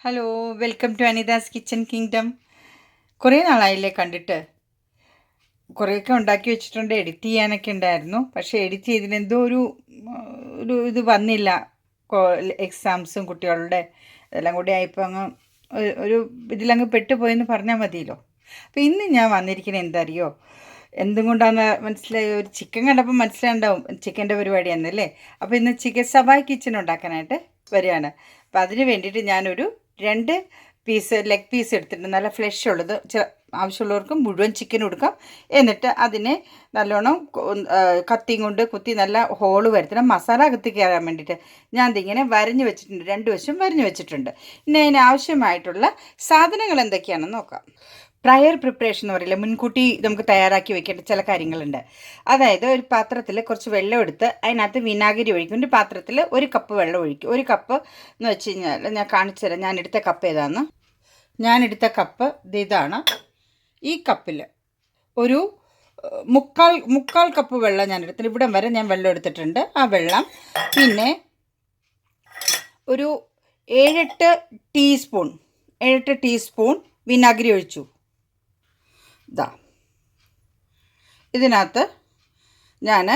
Hello welcome to Anitha's kitchen kingdom കുറേ നാളായില്ലേ കണ്ടിട്ട്. കുറേയൊക്കെ ഉണ്ടാക്കി വെച്ചിട്ടുണ്ട് എഡിറ്റ് ചെയ്യാനൊക്കെ ഉണ്ടായിരുന്നു. പക്ഷേ എഡിറ്റ് ചെയ്തിന് എന്തോ ഒരു ഒരു ഇത് വന്നില്ല. എക്സാംസും കുട്ടികളുടെ അതെല്ലാം കൂടി ആയപ്പോൾ അങ്ങ് ഒരു- ഇതിലങ്ങ് പെട്ടുപോയെന്ന് പറഞ്ഞാൽ മതിയല്ലോ. അപ്പോൾ ഇന്ന് ഞാൻ വന്നിരിക്കുന്നത് എന്തറിയോ? എന്തും കൊണ്ടാന്ന് മനസ്സിലായി ഒരു ചിക്കൻ കണ്ടപ്പോൾ മനസ്സിലാണ്ടാവും ചിക്കന്റെ പരിപാടിയാണെന്നല്ലേ? അപ്പോൾ ഇന്ന് ചിക്കൻ സവായ് കിച്ചൺ ഉണ്ടാക്കാനായിട്ട് വരികയാണ്. അപ്പോൾ അതിന് വേണ്ടിയിട്ട് ഞാനൊരു രണ്ട് പീസ് ലെഗ് പീസ് എടുത്തിട്ട് നല്ല ഫ്ലഷ് ഉള്ളത്. ആവശ്യമുള്ളവർക്ക് മുഴുവൻ ചിക്കൻ കൊടുക്കാം. എന്നിട്ട് അതിനെ നല്ലോണം കത്തിയും കൊണ്ട് കുത്തി നല്ല ഹോൾ വരുത്തണം. മസാല കത്തി കയറാൻ വേണ്ടിയിട്ട് ഞാൻ ഇതിങ്ങനെ വരഞ്ഞ് വെച്ചിട്ടുണ്ട്. രണ്ട് വശം വരഞ്ഞ് വെച്ചിട്ടുണ്ട്. ഇനി അതിന് ആവശ്യമായിട്ടുള്ള സാധനങ്ങൾ എന്തൊക്കെയാണെന്ന് നോക്കാം. പ്രയർ പ്രിപ്പറേഷൻ എന്ന് പറയില്ല മുൻകൂട്ടി നമുക്ക് തയ്യാറാക്കി വെക്കേണ്ട ചില കാര്യങ്ങളുണ്ട്. അതായത് ഒരു പാത്രത്തിൽ കുറച്ച് വെള്ളം എടുത്ത് അതിനകത്ത് വിനാഗിരി ഒഴിക്കും. ഒരു പാത്രത്തിൽ ഒരു കപ്പ് വെള്ളം ഒഴിക്കും. ഒരു കപ്പ് എന്ന് വെച്ച് കഴിഞ്ഞാൽ ഞാൻ കാണിച്ചു തരാം. ഞാൻ എടുത്ത കപ്പ് ഏതാന്ന് ഞാൻ എടുത്ത കപ്പ് ഇത് ഇതാണ്. ഈ കപ്പിൽ ഒരു മുക്കാൽ മുക്കാൽ കപ്പ് വെള്ളം ഞാൻ എടുത്തിട്ട് ഇവിടം വരെ ഞാൻ വെള്ളം എടുത്തിട്ടുണ്ട്. ആ വെള്ളം പിന്നെ ഒരു ഏഴെട്ട് ടീസ്പൂൺ ഏഴെട്ട് ടീസ്പൂൺ വിനാഗിരി ഒഴിച്ചു. ഇതാ ഇതിനകത്ത് ഞാൻ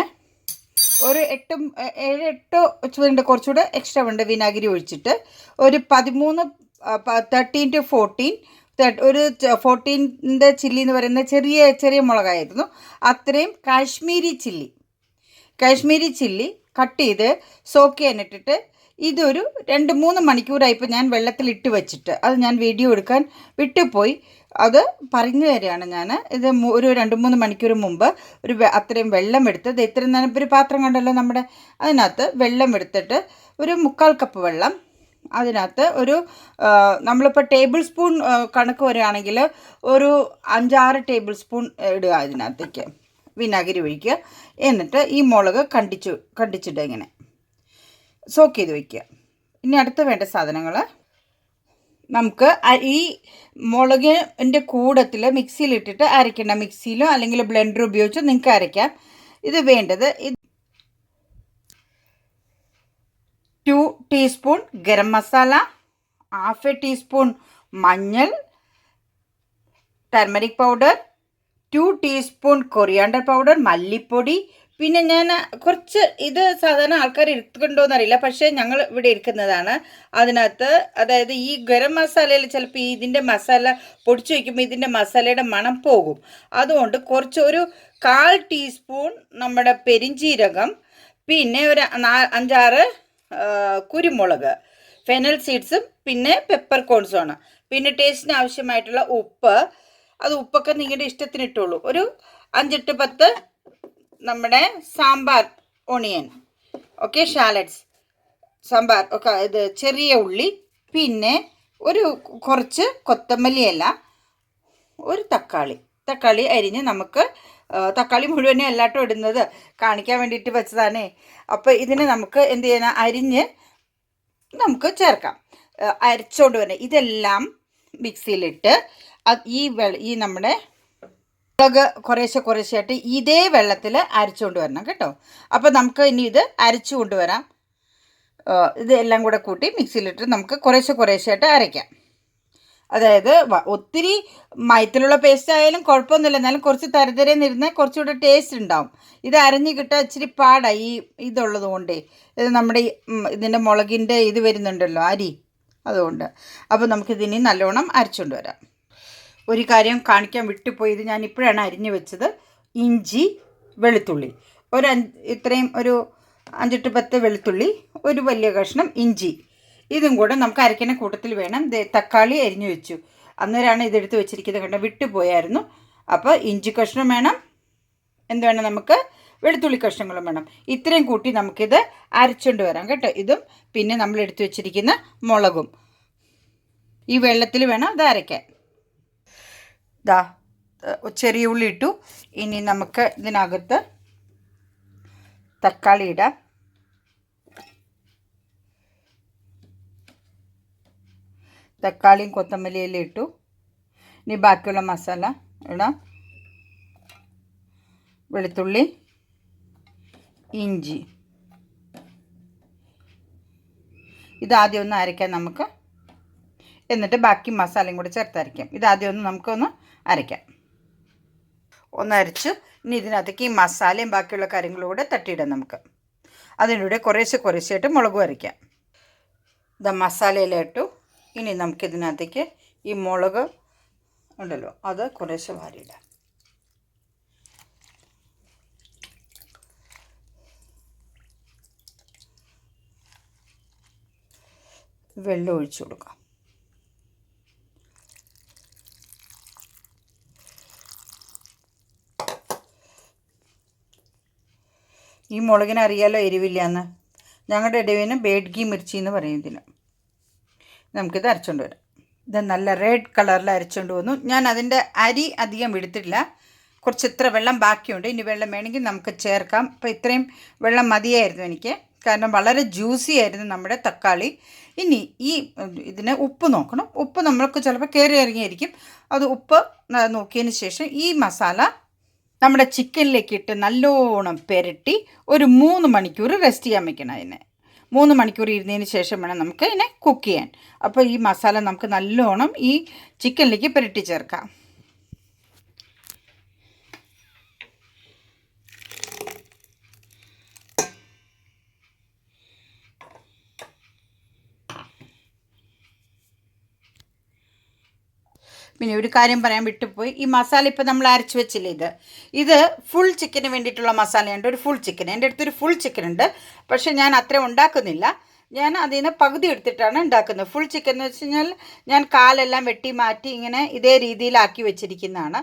ഒരു എട്ടും ഏഴ് എട്ട് ചുവണ്ട് കുറച്ചുകൂടെ എക്സ്ട്രാ ഉണ്ട് വിനാഗിരി ഒഴിച്ചിട്ട് ഒരു പതിമൂന്ന് തേർട്ടീൻ ടു ഫോർട്ടീൻ ഒരു ഫോർട്ടീന്റെ ചില്ലി എന്ന് പറയുന്ന ചെറിയ ചെറിയ മുളകായിരുന്നു. അത്രയും Kashmiri chilli Kashmiri chilli cut ചെയ്ത് സോക്ക് ചെയ്യാനിട്ടിട്ട് ഇതൊരു രണ്ട് മൂന്ന് മണിക്കൂറായിപ്പോൾ ഞാൻ വെള്ളത്തിലിട്ട് വെച്ചിട്ട്. അത് ഞാൻ വീഡിയോ എടുക്കാൻ വിട്ടുപോയി. അത് പറഞ്ഞു തരികയാണ് ഞാൻ ഇത് ഒരു രണ്ട് മൂന്ന് മണിക്കൂർ മുമ്പ് ഒരു അത്രയും വെള്ളം എടുത്ത് ഇത് ഇത്രയും നേരം ഒരു പാത്രം കണ്ടല്ലോ നമ്മുടെ അതിനകത്ത് വെള്ളം എടുത്തിട്ട് ഒരു മുക്കാൽ കപ്പ് വെള്ളം അതിനകത്ത് ഒരു നമ്മളിപ്പോൾ ടേബിൾ സ്പൂൺ കണക്ക് വരികയാണെങ്കിൽ ഒരു അഞ്ചാറ് ടേബിൾ സ്പൂൺ ഇടുക അതിനകത്തേക്ക്. വിനാഗിരി ഒഴിക്കുക. എന്നിട്ട് ഈ മുളക് കണ്ടിച്ചു കണ്ടിച്ചിട്ട് ഇങ്ങനെ സോക്ക് ചെയ്ത് വയ്ക്കുക ഇനി അടുത്ത് വേണ്ട സാധനങ്ങൾ നമുക്ക് ഈ മുളകിന്റെ കൂടത്തിൽ മിക്സിയിലിട്ടിട്ട് അരയ്ക്കേണ്ട. മിക്സിയിലോ അല്ലെങ്കിൽ ബ്ലെൻഡർ ഉപയോഗിച്ചോ നിങ്ങൾക്ക് അരയ്ക്കാം. ഇത് വേണ്ടത് ഇത് two teaspoon garam masala half a teaspoon മഞ്ഞൾ turmeric powder two teaspoon coriander powder മല്ലിപ്പൊടി പിന്നെ ഞാൻ കുറച്ച് ഇത് സാധാരണ ആൾക്കാർ എടുത്തുകൊണ്ടോന്ന് അറിയില്ല പക്ഷേ ഞങ്ങൾ ഇവിടെ ഇരിക്കുന്നതാണ് അതിനകത്ത് അതായത് ഈ ഗരം മസാലയിൽ ചിലപ്പോൾ ഇതിന്റെ മസാല പൊടിച്ചു വയ്ക്കുമ്പോൾ ഇതിന്റെ മസാലയുടെ മണം പോകും. അതുകൊണ്ട് കുറച്ച് ഒരു കാൽ ടീസ്പൂൺ നമ്മുടെ പെരിഞ്ചീരകം പിന്നെ ഒരു അഞ്ചാറ് കുരുമുളക് ഫെനൽ സീഡ്സും പിന്നെ പെപ്പർ കോൺസുമാണ് പിന്നെ ടേസ്റ്റിന് ആവശ്യമായിട്ടുള്ള ഉപ്പ്. അത് ഉപ്പൊക്കെ നിങ്ങളുടെ ഇഷ്ടത്തിന് ഇട്ടുള്ളൂ ഒരു അഞ്ചെട്ട് പത്ത് നമ്മുടെ sambar onion okay shallots sambar ഒക്കെ ഇത് ചെറിയ ഉള്ളി പിന്നെ ഒരു കുറച്ച് കൊത്തമല്ലി ഒരു തക്കാളി. തക്കാളി അരിഞ്ഞ് നമുക്ക് തക്കാളി മുഴുവനും എല്ലാട്ടും ഇടുന്നത്. കാണിക്കാൻ വേണ്ടിയിട്ട് വെച്ചതാണേ. അപ്പോൾ ഇതിന് നമുക്ക് എന്ത് ചെയ്യണം? അരിഞ്ഞ് നമുക്ക് ചേർക്കാം. അരച്ചുകൊണ്ട് വരണം. ഇതെല്ലാം മിക്സിയിലിട്ട് ഈ വെള്ള ഈ നമ്മുടെ മുളക് കുറേശ്ശെ കുറേശ്ശെയായിട്ട് ഇതേ വെള്ളത്തിൽ അരച്ചുകൊണ്ട് വരണം കേട്ടോ. അപ്പോൾ നമുക്ക് ഇനി ഇത് അരച്ചു കൊണ്ടുവരാം. ഇത് എല്ലാം കൂടെ കൂട്ടി മിക്സിയിലിട്ട് നമുക്ക് കുറേശ്ശെ കുറേശ്ശെയായിട്ട് അരയ്ക്കാം. അതായത് ഒത്തിരി മയത്തിലുള്ള പേസ്റ്റ് ആയാലും കുഴപ്പമൊന്നുമില്ല. എന്നാലും കുറച്ച് തരതരന്നിരുന്നാൽ കുറച്ചുകൂടെ ടേസ്റ്റ് ഉണ്ടാവും. ഇത് അരഞ്ഞ് കിട്ടാൻ ഇച്ചിരി പാടാണ് ഈ ഇതുള്ളത് കൊണ്ടേ. ഇത് നമ്മുടെ ഇതിന്റെ മുളകിന്റെ ഇത് വരുന്നുണ്ടല്ലോ അരി. അതുകൊണ്ട്. അപ്പോൾ നമുക്കിതിനി നല്ലോണം അരച്ചുകൊണ്ട് വരാം. ഒരു കാര്യം കാണിക്കാൻ വിട്ടുപോയത് ഞാൻ ഇപ്പോഴാണ് അരിഞ്ഞു വെച്ചത്. ഇഞ്ചി വെളുത്തുള്ളി. ഒരു ഇത്രയും ഒരു അഞ്ചെട്ട് പത്ത് വെളുത്തുള്ളി ഒരു വലിയ കഷ്ണം ഇഞ്ചി. ഇതും കൂടെ നമുക്ക് അരയ്ക്കുന്ന കൂട്ടത്തിൽ വേണം. തക്കാളി അരിഞ്ഞു വെച്ചു. അന്നേരമാണ് ഇതെടുത്ത് വെച്ചിരിക്കുന്നത് കണ്ട? വിട്ടുപോയായിരുന്നു. അപ്പോൾ ഇഞ്ചി കഷ്ണം വേണം. എന്ത് വേണം നമുക്ക്? വെളുത്തുള്ളി കഷ്ണങ്ങളും വേണം. ഇത്രയും കൂട്ടി നമുക്കിത് അരച്ചുകൊണ്ട് വരാം കേട്ടോ. ഇതും പിന്നെ നമ്മൾ എടുത്തു വെച്ചിരിക്കുന്ന മുളകും. ഈ വെള്ളത്തിൽ വേണം ഇത് അരയ്ക്കാൻ. ദാ ചെറിയ ഉള്ളി ഇട്ടു. ഇനി നമുക്ക് ഇതിനകത്ത് തക്കാളി ഇടാം. തക്കാളിയും കൊത്തമല്ലിയെല്ലാം ഇട്ടു. ഇനി ബാക്കിയുള്ള മസാല ഇടാം. വെളുത്തുള്ളി ഇഞ്ചി. ഇതാദ്യം ഒന്ന് അരയ്ക്കാൻ നമുക്ക്. എന്നിട്ട് ബാക്കി മസാലയും കൂടി ചേർത്തരയ്ക്കാം ഇത് ആദ്യം ഒന്ന് നമുക്കൊന്ന് അരയ്ക്കാം. ഒന്ന് അരച്ച് ഇനി ഇതിനകത്തേക്ക് ഈ മസാലയും ബാക്കിയുള്ള കാര്യങ്ങളും കൂടെ തട്ടിയിടാം നമുക്ക്. അതിനൂടെ കുറേശ്ശെ കുറേശ്ശായിട്ട് മുളകും അരയ്ക്കാം. ഇത് മസാലയിലിട്ടു ഇനി നമുക്കിതിനകത്തേക്ക് ഈ മുളക് ഉണ്ടല്ലോ അത് കുറേശ്ശെ വാരിയിടാം. വെള്ളം ഒഴിച്ചു കൊടുക്കാം. ഈ മുളകിന് അറിയാലോ എരിവില്ല എന്ന് ഞങ്ങളുടെ ഇടവിന് ബേഡ്ഗി മിർച്ചി എന്ന് പറയും ഇതിന്. നമുക്കിത് അരച്ചുകൊണ്ട് വരാം. ഇത് നല്ല റെഡ് കളറിൽ അരച്ചുകൊണ്ട് വന്നു. ഞാൻ അതിന്റെ അരി അധികം എടുത്തിട്ടില്ല. കുറച്ച് ഇത്ര വെള്ളം ബാക്കിയുണ്ട്. ഇനി വെള്ളം വേണമെങ്കിൽ നമുക്ക് ചേർക്കാം. അപ്പോൾ ഇത്രയും വെള്ളം മതിയായിരുന്നു എനിക്ക്. കാരണം വളരെ ജ്യൂസി ആയിരുന്നു നമ്മുടെ തക്കാളി. ഇനി ഈ ഇതിന് ഉപ്പ് നോക്കണം. ഉപ്പ് നമ്മൾക്ക് ചിലപ്പോൾ കയറി ഇറങ്ങിയായിരിക്കും അത് ഉപ്പ് നോക്കിയതിന് ശേഷം ഈ മസാല നമ്മുടെ ചിക്കനിലേക്ക് ഇട്ട് നല്ലോണം പെരട്ടി ഒരു മൂന്ന് മണിക്കൂർ റെസ്റ്റ് ചെയ്യാൻ വെക്കണം അതിനെ. മൂന്ന് മണിക്കൂർ ഇരുന്നതിന് ശേഷം വേണം നമുക്ക് ഇതിനെ കുക്ക് ചെയ്യാൻ. അപ്പോൾ ഈ മസാല നമുക്ക് നല്ലോണം ഈ ചിക്കനിലേക്ക് പെരട്ടി ചേർക്കാം. പിന്നെ ഒരു കാര്യം പറയാൻ വിട്ടുപോയി. ഈ മസാല ഇപ്പോൾ നമ്മൾ അരച്ച് വെച്ചില്ലേ ഇത്? ഇത് ഫുൾ ചിക്കന് വേണ്ടിയിട്ടുള്ള മസാലയുണ്ട്. ഒരു ഫുൾ ചിക്കൻ എന്റെ അടുത്തൊരു ഫുൾ ചിക്കൻ ഉണ്ട്. പക്ഷേ ഞാൻ അത്ര ഉണ്ടാക്കുന്നില്ല. ഞാൻ അതിൽ നിന്ന് പകുതി എടുത്തിട്ടാണ് ഉണ്ടാക്കുന്നത്. ഫുൾ ചിക്കൻ എന്ന് വെച്ച് കഴിഞ്ഞാൽ ഞാൻ കാലെല്ലാം വെട്ടി മാറ്റി ഇങ്ങനെ ഇതേ രീതിയിലാക്കി വെച്ചിരിക്കുന്നതാണ്.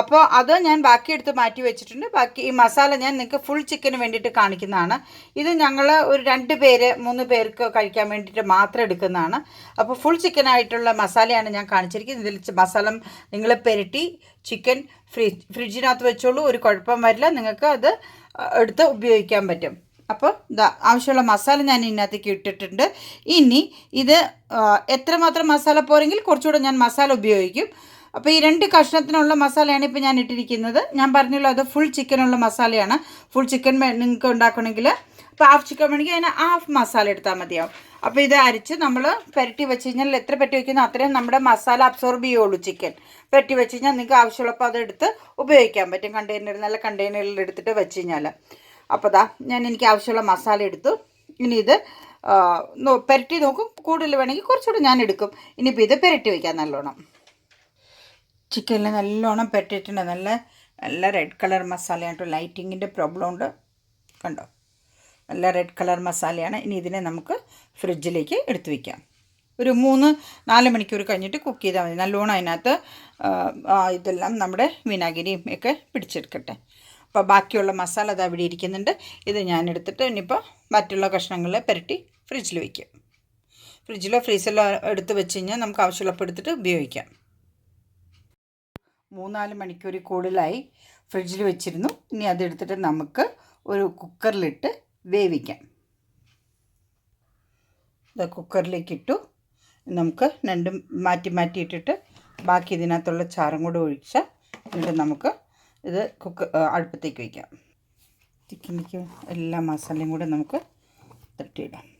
അപ്പോൾ അത് ഞാൻ ബാക്കി എടുത്ത് മാറ്റി വെച്ചിട്ടുണ്ട്. ബാക്കി ഈ മസാല ഞാൻ നിങ്ങൾക്ക് ഫുൾ ചിക്കന് വേണ്ടിയിട്ട് കാണിക്കുന്നതാണ്. ഇത് ഞങ്ങൾ ഒരു രണ്ട് പേര് മൂന്ന് പേർക്ക് കഴിക്കാൻ വേണ്ടിയിട്ട് മാത്രം എടുക്കുന്നതാണ്. അപ്പോൾ ഫുൾ ചിക്കൻ ആയിട്ടുള്ള മസാലയാണ് ഞാൻ കാണിച്ചിരിക്കുന്നത്. ഇതിൽ മസാല നിങ്ങൾ പെരട്ടി ചിക്കൻ ഫ്രിഡ്ജ് ഫ്രിഡ്ജിനകത്ത് വെച്ചോളൂ. ഒരു കുഴപ്പം വരില്ല. നിങ്ങൾക്ക് അത് എടുത്ത് ഉപയോഗിക്കാൻ പറ്റും. അപ്പോൾ ആവശ്യമുള്ള മസാല ഞാൻ ഇതിനകത്തേക്ക് ഇട്ടിട്ടുണ്ട്. ഇനി ഇത് എത്രമാത്രം മസാല പോരെങ്കിൽ കുറച്ചുകൂടെ ഞാൻ മസാല ഉപയോഗിക്കും. അപ്പോൾ ഈ രണ്ട് കഷ്ണത്തിനുള്ള മസാലയാണ് ഇപ്പോൾ ഞാൻ ഇട്ടിരിക്കുന്നത്. ഞാൻ പറഞ്ഞല്ലോ അത് ഫുൾ ചിക്കനുള്ള മസാലയാണ് ഫുൾ ചിക്കൻ നിങ്ങൾക്ക് ഉണ്ടാക്കണമെങ്കിൽ. അപ്പോൾ ഹാഫ് ചിക്കൻ വേണമെങ്കിൽ അതിന് ഹാഫ് മസാല എടുത്താൽ മതിയാവും. അപ്പോൾ ഇത് അരിച്ച് നമ്മൾ പെരട്ടി വെച്ച് കഴിഞ്ഞാൽ എത്ര പെട്ടി വയ്ക്കുന്നോ അത്രയും നമ്മുടെ മസാല അബ്സോർബ് ചെയ്യുള്ളൂ ചിക്കൻ പെട്ടി വെച്ച് കഴിഞ്ഞാൽ നിങ്ങൾക്ക് ആവശ്യമുള്ളപ്പോൾ അതെടുത്ത് ഉപയോഗിക്കാൻ പറ്റും. കണ്ടെയ്നറിൽ നല്ല കണ്ടെയ്നറിൽ എടുത്തിട്ട് വെച്ച് കഴിഞ്ഞാൽ. അപ്പോൾ ദാ ഞാൻ എനിക്ക് ആവശ്യമുള്ള മസാല എടുത്തു. ഇനി ഇത് പുരട്ടി നോക്കും. കൂടുതൽ വേണമെങ്കിൽ കുറച്ചുകൂടെ ഞാൻ എടുക്കും. ഇനിയിപ്പോൾ ഇത് പുരട്ടി വയ്ക്കാം നല്ലോണം. ചിക്കനിൽ നല്ലോണം പുരട്ടിയിട്ടുണ്ട്. നല്ല നല്ല റെഡ് കളർ മസാലയാണ് ലൈറ്റിങ്ങിന്റെ പ്രോബ്ലം ഉണ്ട്. കണ്ടോ? നല്ല റെഡ് കളർ മസാലയാണ്. ഇനി ഇതിനെ നമുക്ക് ഫ്രിഡ്ജിലേക്ക് എടുത്തു വയ്ക്കാം ഒരു മൂന്ന് നാല് മണിക്കൂർ കഴിഞ്ഞിട്ട് കുക്ക് ചെയ്താൽ മതി. നല്ലോണം അതിനകത്ത് ഇതെല്ലാം നമ്മുടെ വിനാഗിരിയും ഒക്കെ പിടിച്ചെടുക്കട്ടെ. അപ്പോൾ ബാക്കിയുള്ള മസാല അത് അവിടെ ഇരിക്കുന്നുണ്ട്. ഇത് ഞാൻ എടുത്തിട്ട് ഇനിയിപ്പോൾ മറ്റുള്ള കഷ്ണങ്ങളെ പുരട്ടി ഫ്രിഡ്ജിൽ വയ്ക്കും ഫ്രിഡ്ജിലോ ഫ്രീസറിലോ എടുത്ത് വെച്ച് കഴിഞ്ഞാൽ നമുക്ക് ആവശ്യമുള്ളപ്പോൾ എടുത്തിട്ട് ഉപയോഗിക്കാം. മൂന്നാൽ മണിക്കൂർ കൂടുതലായി ഫ്രിഡ്ജിൽ വെച്ചിരുന്നു. ഇനി അതെടുത്തിട്ട് നമുക്ക് ഒരു കുക്കറിലിട്ട് വേവിക്കാം. ഇത് കുക്കറിലേക്ക് ഇട്ടു നമുക്ക് രണ്ടും മാറ്റി മാറ്റി ഇട്ടിട്ട് ബാക്കി ഇതിനകത്തുള്ള ചാറും കൂടെ ഒഴിച്ചാൽ എന്നിട്ട് നമുക്ക് ഇത് കുക്ക് അടുപ്പത്തേക്ക് വയ്ക്കാം ചിക്കനിലേക്ക് എല്ലാ മസാലയും കൂടെ നമുക്ക് തട്ടിയിടാം.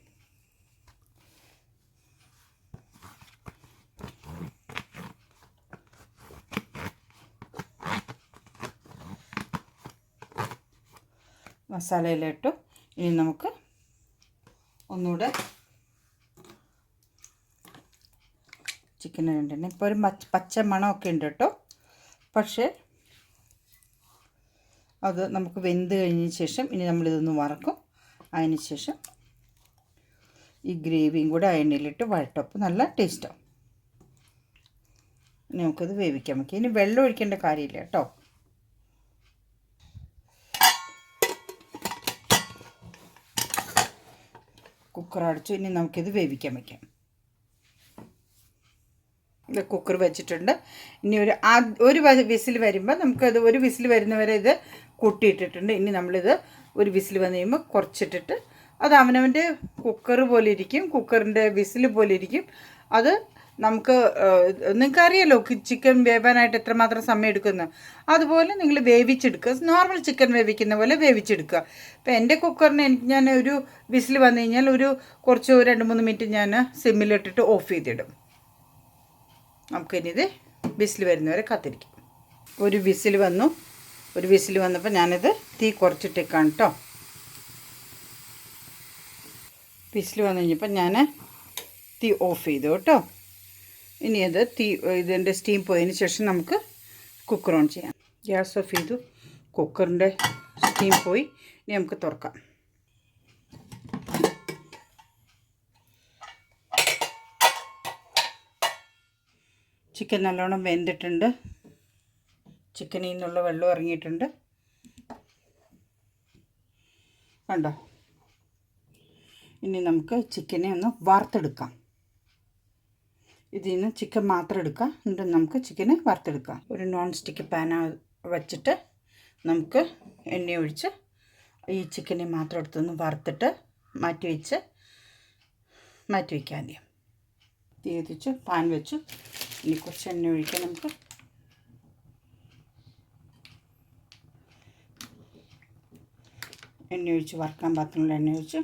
മസാലയിലിട്ടു. ഇനി നമുക്ക് ഒന്നുകൂടെ ചിക്കൻ രണ്ടെണ്ണം. ഇപ്പോൾ ഒരു പച്ച മണമൊക്കെ ഉണ്ട് കേട്ടോ. പക്ഷേ അത് നമുക്ക് വെന്ത് കഴിഞ്ഞ ശേഷം ഇനി നമ്മളിതൊന്ന് വറക്കും. അതിന് ശേഷം ഈ ഗ്രേവിയും കൂടെ അയണ്ണയിലിട്ട് എണ്ണയിലിട്ട് വഴട്ടും നല്ല ടേസ്റ്റാവും നമുക്കത് വേവിക്കാൻ വെക്കാം ഇനി വെള്ളം ഒഴിക്കേണ്ട കാര്യമില്ല കേട്ടോ. കുക്കർ അടച്ചു. ഇനി നമുക്കിത് വേവിക്കാൻ വെക്കാം ഇത് കുക്കർ വെച്ചിട്ടുണ്ട്. ഇനി ഒരു ഒരു വിസിൽ വരുമ്പോൾ നമുക്കത് ഒരു വിസിൽ വരുന്നവരെ ഇത് കൂട്ടിയിട്ടിട്ടുണ്ട്. ഇനി നമ്മളിത് ഒരു വിസിൽ വന്ന് കഴിയുമ്പോൾ കുറച്ചിട്ടിട്ട് അത് അവനവന്റെ കുക്കർ പോലെ ഇരിക്കും. കുക്കറിന്റെ വിസിൽ പോലെ ഇരിക്കും. അത് നമുക്ക് നിങ്ങൾക്കറിയാലോ ചിക്കൻ വേവാനായിട്ട് എത്രമാത്രം സമയം എടുക്കുന്നു. അതുപോലെ നിങ്ങൾ വേവിച്ചെടുക്കുക. നോർമൽ ചിക്കൻ വേവിക്കുന്ന പോലെ വേവിച്ചെടുക്കുക. ഇപ്പോൾ എന്റെ കുക്കറിന് എനിക്ക് ഞാൻ ഒരു വിസിൽ വന്നു കഴിഞ്ഞാൽ ഒരു കുറച്ച് രണ്ട് മൂന്ന് മിനിറ്റ് ഞാൻ സിമ്മിലിട്ടിട്ട് ഓഫ് ചെയ്തിടും. നമുക്കിനിത് വിസിൽ വരുന്നവരെ കാത്തിരിക്കും. ഒരു വിസിൽ വന്നു. ഒരു വിസിൽ വന്നപ്പോൾ ഞാനിത് തീ കുറച്ചിട്ടേക്കാണ് കേട്ടോ വിസിൽ വന്നു കഴിഞ്ഞപ്പോൾ ഞാൻ തീ ഓഫ് ചെയ്തു കേട്ടോ ഇനി അത് തീ ഇതിന്റെ സ്റ്റീം പോയതിന് ശേഷം നമുക്ക് കുക്കർ ഓൺ ചെയ്യാം. ഗ്യാസ് ഓഫ് ചെയ്തു. കുക്കറിന്റെ സ്റ്റീം പോയി. ഇനി നമുക്ക് തുറക്കാം. ചിക്കൻ നല്ലോണം വെന്തിട്ടുണ്ട്. ചിക്കനിൽ നിന്നുള്ള വെള്ളം ഇറങ്ങിയിട്ടുണ്ട്. കണ്ടോ? ഇനി നമുക്ക് ചിക്കനെ ഒന്ന് വാർത്തെടുക്കാം ഇതിൽ നിന്ന് ചിക്കൻ മാത്രം എടുക്കാം. എന്നിട്ട് നമുക്ക് ചിക്കനെ വറുത്തെടുക്കാം. ഒരു നോൺ സ്റ്റിക്ക് പാന വച്ചിട്ട് നമുക്ക് എണ്ണ ഒഴിച്ച് ഈ ചിക്കനെ മാത്രം എടുത്തൊന്ന് വറുത്തിട്ട് മാറ്റി വെച്ച് മാറ്റി വയ്ക്കാം ആദ്യം. തീ വെച്ച് പാൻ വെച്ചു. ഇനി കുറച്ച് എണ്ണ ഒഴിക്കാൻ നമുക്ക്. എണ്ണ ഒഴിച്ച് വറുക്കാൻ പാത്രമുള്ള എണ്ണ ഒഴിച്ച്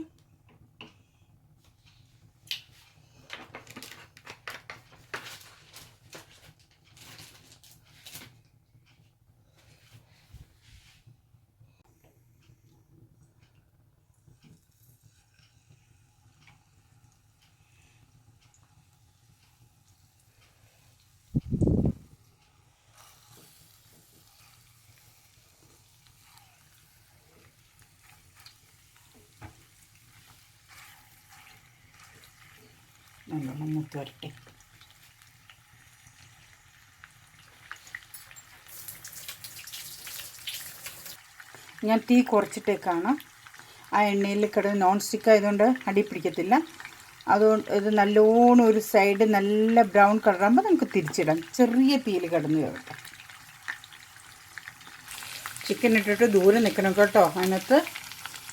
നല്ലോണം മൂത്ത് വരട്ടെ. ഞാൻ തീ കുറച്ചിട്ടേക്കാണ്. ആ എണ്ണയിൽ കിടന്ന് നോൺ സ്റ്റിക്ക് ആയതുകൊണ്ട് അടി പിടിക്കത്തില്ല. അതുകൊണ്ട് ഇത് നല്ലോണം ഒരു സൈഡ് നല്ല ബ്രൗൺ കളറാകുമ്പോൾ നമുക്ക് തിരിച്ചിടാം. ചെറിയ തീയിൽ കിടന്ന് വേവട്ടെ ചിക്കൻ ഇട്ടിട്ട് ദൂരെ നിൽക്കണം കേട്ടോ. അതിനകത്ത്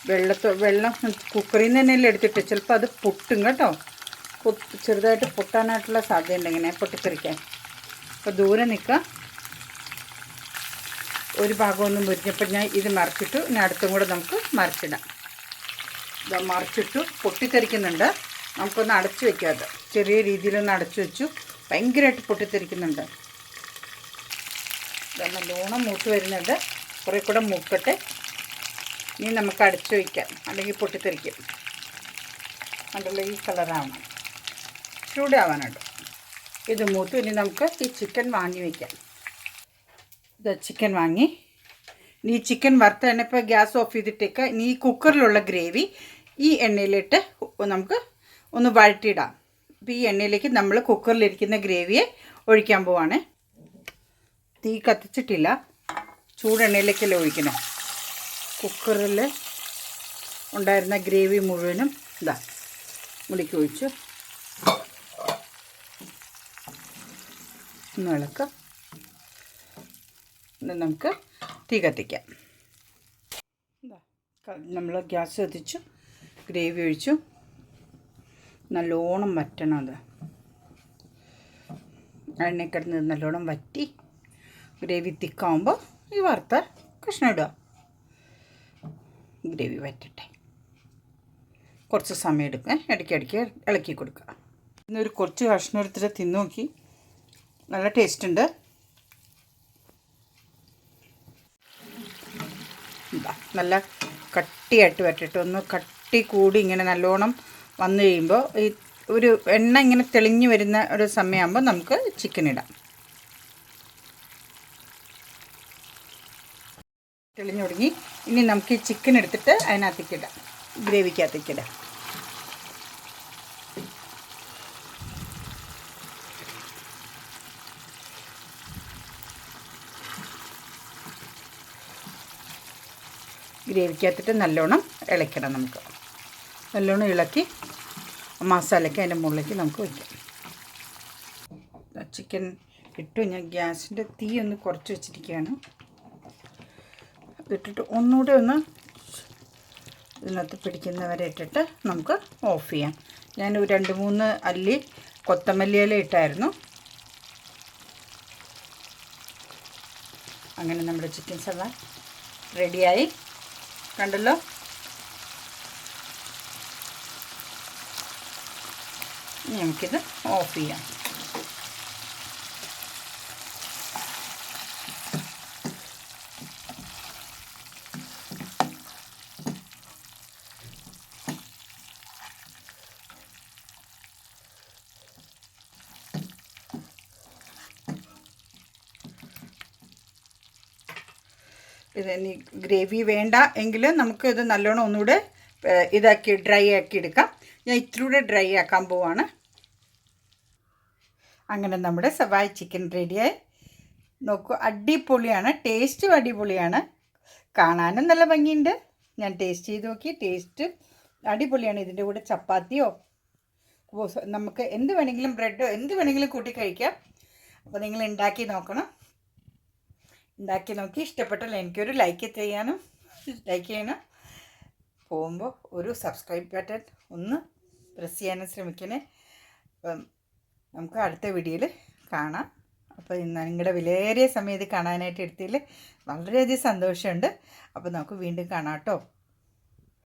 വെള്ളത്തോ വെള്ളം കുക്കറിൽ നിന്ന് തന്നെയല്ലേ എടുത്തിട്ട്. ചിലപ്പോൾ അത് പൊട്ടും കേട്ടോ. ചെറുതായിട്ട് പൊട്ടാനായിട്ടുള്ള സാധ്യതയുണ്ട് ഇങ്ങനെ പൊട്ടിത്തെറിക്കാൻ. അപ്പോൾ ദൂരെ നിൽക്കുക. ഒരു ഭാഗമൊന്നും മുരിഞ്ഞപ്പോൾ ഞാൻ ഇത് മറിച്ചിട്ടു. ഇനി അടുത്തും കൂടെ നമുക്ക് മറിച്ചിടാം. ഇത് മറിച്ചിട്ടു. പൊട്ടിത്തെറിക്കുന്നുണ്ട്. നമുക്കൊന്ന് അടച്ചു വയ്ക്കാം അത്. ചെറിയ രീതിയിലൊന്ന് അടച്ചു വെച്ചു. ഭയങ്കരമായിട്ട് പൊട്ടിത്തെറിക്കുന്നുണ്ട്. നല്ലോണം മൂത്ത് വരുന്നുണ്ട്. കുറേ കൂടെ മൂക്കട്ടെ. ഇനി നമുക്ക് അടച്ചു വയ്ക്കാം. അല്ലെങ്കിൽ പൊട്ടിത്തെറിക്കും. അതുള്ള ഈ കളറാവണം ചൂടാവാനുണ്ട് ഇത് മൂത്ത് ഇനി നമുക്ക് ഈ ചിക്കൻ വാങ്ങി വയ്ക്കാം ഇത് ചിക്കൻ വാങ്ങി. ഈ ചിക്കൻ വറുത്ത എണ്ണ ഇപ്പോൾ ഗ്യാസ് ഓഫ് ചെയ്തിട്ടേക്ക്. ഇനി ഈ കുക്കറിലുള്ള ഗ്രേവി ഈ എണ്ണയിലിട്ട് നമുക്ക് ഒന്ന് വഴറ്റിയിടാം. അപ്പോൾ ഈ എണ്ണയിലേക്ക് നമ്മൾ കുക്കറിലിരിക്കുന്ന ഗ്രേവിയെ ഒഴിക്കാൻ പോവാണ്. തീ കത്തിച്ചിട്ടില്ല. ചൂടെണ്ണയിലേക്കല്ലേ ഒഴിക്കണം? കുക്കറിൽ ഉണ്ടായിരുന്ന ഗ്രേവി മുഴുവനും ഇതാ മുടിക്ക് ഒഴിച്ചു. ഒന്ന് ഇളക്കാം നമുക്ക് തീ കത്തിക്കാം. നമ്മൾ ഗ്യാസ് കത്തിച്ചു ഗ്രേവി ഒഴിച്ചു. നല്ലോണം വറ്റണം അത്. എണ്ണക്കിടന്ന് കിടന്ന് നല്ലോണം വറ്റി ഗ്രേവി തിക്കാവുമ്പോൾ ഈ വറുത്ത കഷ്ണം ഇടുക. ഗ്രേവി വറ്റട്ടെ. കുറച്ച് സമയം എടുക്കുക ഇടയ്ക്കിടയ്ക്ക് ഇളക്കി കൊടുക്കുക. ഇന്നൊരു കുറച്ച് കഷ്ണം എടുത്തിട്ട് തിന്നു നോക്കി. നല്ല ടേസ്റ്റ് ഉണ്ട്. നല്ല കട്ടിയായിട്ട് വരട്ടിട്ട് ഒന്ന് കട്ടി കൂടി ഇങ്ങനെ നല്ലോണം വന്നു കഴിയുമ്പോൾ ഈ ഒരു എണ്ണ ഇങ്ങനെ തെളിഞ്ഞു വരുന്ന ഒരു സമയമാകുമ്പോൾ നമുക്ക് ചിക്കൻ ഇടാം. തെളിഞ്ഞു തുടങ്ങി ഇനി നമുക്ക് ഈ ചിക്കൻ എടുത്തിട്ട് അതിനകത്തേക്ക് ഇടാം. ഗ്രേവിക്കകത്തിട്ട് നല്ലോണം ഇളക്കണം നമുക്ക്. നല്ലോണം ഇളക്കി മസാലയ്ക്ക് അതിന്റെ മുകളിലേക്ക് നമുക്ക് വയ്ക്കാം. ചിക്കൻ ഇട്ടു. ഞാൻ ഗ്യാസിന്റെ തീ ഒന്ന് കുറച്ച് വെച്ചിരിക്കുകയാണ്. ഇട്ടിട്ട് ഒന്നുകൂടെ ഒന്ന് ഇതിനകത്ത് പിടിക്കുന്നവരെ ഇട്ടിട്ട് നമുക്ക് ഓഫ് ചെയ്യാം. ഞാൻ ഒരു രണ്ട് മൂന്ന് അല്ലി കൊത്തമല്ലി ഇല ഇട്ടായിരുന്നു. അങ്ങനെ നമ്മുടെ ചിക്കൻ സലാഡ് റെഡിയായി കണ്ടല്ലോ? നമുക്കിത് ഓഫ് ചെയ്യാം. ഇത് ഗ്രേവി വേണ്ട എങ്കിൽ നമുക്ക് ഇത് നല്ലോണം ഒന്നുകൂടെ ഇതാക്കി ഡ്രൈ ആക്കി എടുക്കാം. ഞാൻ ഇത്തിരി ഡ്രൈ ആക്കാൻ പോവാണ്. അങ്ങനെ നമ്മുടെ സവായ് ചിക്കൻ റെഡിയായി. നോക്കൂ അടിപൊളിയാണ്. ടേസ്റ്റും അടിപൊളിയാണ്. കാണാനും നല്ല ഭംഗിയുണ്ട്. ഞാൻ ടേസ്റ്റ് ചെയ്ത് നോക്കി. ടേസ്റ്റ് അടിപൊളിയാണ്. ഇതിന്റെ കൂടെ ചപ്പാത്തിയോ നമുക്ക് എന്ത് വേണമെങ്കിലും ബ്രെഡോ എന്ത് വേണമെങ്കിലും കൂട്ടി കഴിക്കാം. അപ്പോൾ നിങ്ങൾ ഉണ്ടാക്കി നോക്കണം. ഉണ്ടാക്കി നോക്കി. ഇഷ്ടപ്പെട്ടാൽ എനിക്കൊരു ലൈക്ക് ചെയ്യാനും ലൈക്ക് ചെയ്യണം. പോകുമ്പോൾ ഒരു സബ്സ്ക്രൈബ് ബട്ടൺ ഒന്ന് പ്രസ് ചെയ്യാനും ശ്രമിക്കണേ. അപ്പം നമുക്ക് അടുത്ത വീഡിയോയിൽ കാണാം. അപ്പോൾ നിങ്ങളുടെ വിലയേറിയ സമയത്ത് കാണാനായിട്ട് എടുത്തതിൽ വളരെയധികം സന്തോഷമുണ്ട്. അപ്പോൾ നമുക്ക് വീണ്ടും കാണാം കേട്ടോ.